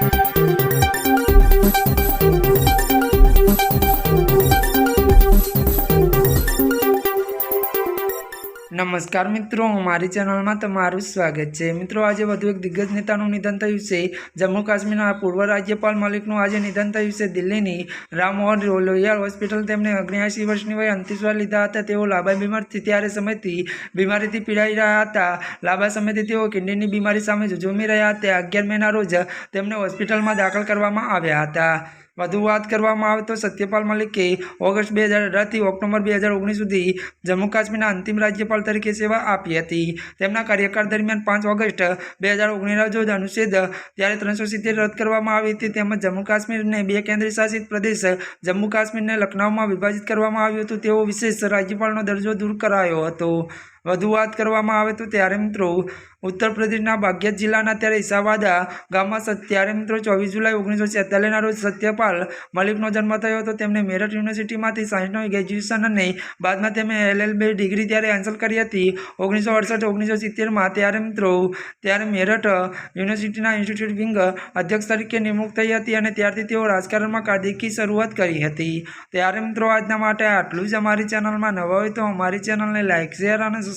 Thank you. નમસ્કાર મિત્રો, મારી ચેનલમાં તમારું સ્વાગત છે. મિત્રો, આજે વધુ એક દિગ્ગજ નેતાનું નિધન થયું છે. જમ્મુ કાશ્મીરના પૂર્વ રાજ્યપાલ મલિકનું આજે નિધન થયું છે. દિલ્હીની રામમોહન લોહિયાળ હોસ્પિટલ તેમણે અગ્નિયાસી વર્ષની વયે અંતિશ્વાર લીધા હતા. તેઓ લાંબા બીમારથી ત્યારે સમયથી બીમારીથી પીડાઈ રહ્યા હતા. લાંબા સમયથી તેઓ કિડનીની બીમારી સામે ઝઝૂમી રહ્યા હતા. અગિયાર મેના રોજ તેમને હોસ્પિટલમાં દાખલ કરવામાં આવ્યા હતા. વધુ વાત કરવામાં આવે તો સત્યપાલ મલિકે ઓગસ્ટ બે હજાર અઢારથી ઓક્ટોબર બે હજાર ઓગણીસ સુધી જમ્મુ કાશ્મીરના અંતિમ રાજ્યપાલ તરીકે સેવા આપી હતી. તેમના કાર્યકાળ દરમિયાન પાંચ ઓગસ્ટ બે હજાર ઓગણીસના રોજ અનુચ્છેદ ત્યારે ત્રણસો સિત્તેર રદ કરવામાં આવી હતી તેમજ જમ્મુ કાશ્મીરને બે કેન્દ્ર શાસિત પ્રદેશ જમ્મુ કાશ્મીરને લખનઉમાં વિભાજિત કરવામાં આવ્યું હતું તેવો વિશેષ રાજ્યપાલનો દરજ્જો દૂર કરાયો હતો. વધુ વાત કરવામાં આવે તો ત્યારે મિત્રો, ઉત્તર પ્રદેશના બાગ્યત જિલ્લાના ત્યારે ઈસાવાદા ગામમાં ત્યારે મિત્રો ચોવીસ જુલાઈ ઓગણીસો છેતાલીસના રોજ સત્યપાલ મલિકનો જન્મ થયો હતો. તેમણે મેરઠ યુનિવર્સિટીમાંથી સાયન્સનું ગ્રેજ્યુએશન અને બાદમાં તેમણે એલએલબી ડિગ્રી ત્યારે હાંસલ કરી હતી. ઓગણીસો અડસઠ ઓગણીસો સિત્તેરમાં ત્યારે મિત્રો, ત્યારે મેરઠ યુનિવર્સિટીના ઇન્સ્ટિટ્યૂટ વિંગ અધ્યક્ષ તરીકે નિમણૂક થઈ હતી અને ત્યારથી તેઓ રાજકારણમાં કાર્દિકી શરૂઆત કરી હતી. ત્યારે મિત્રો, આજના માટે આટલું જ અમારી ચેનલમાં નવા હોય તો અમારી ચેનલને લાઇક શેર અને